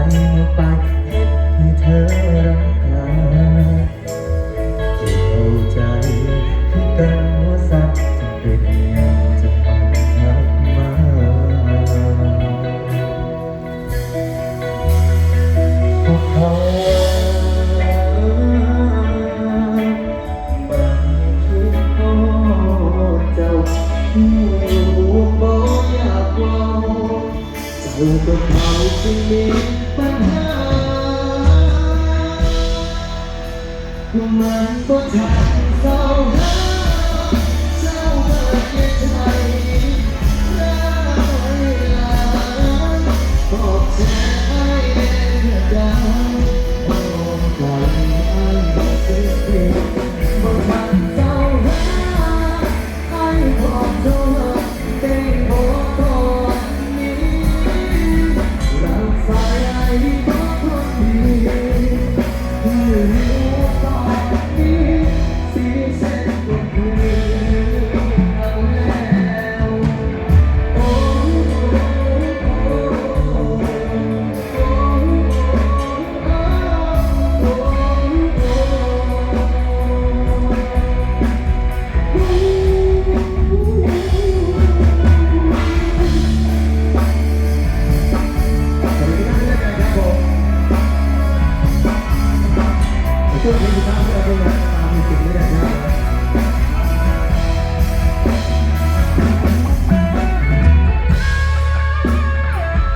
รักกาที่เข้าใจที่กันว่าสักจะเป็นย่างจะมันทักมาพวกเขาบางคิดโอ้เจ้า เจ้าก็เขาจึงมีปัญหาความันก็ทันเศร้าหา Yeah.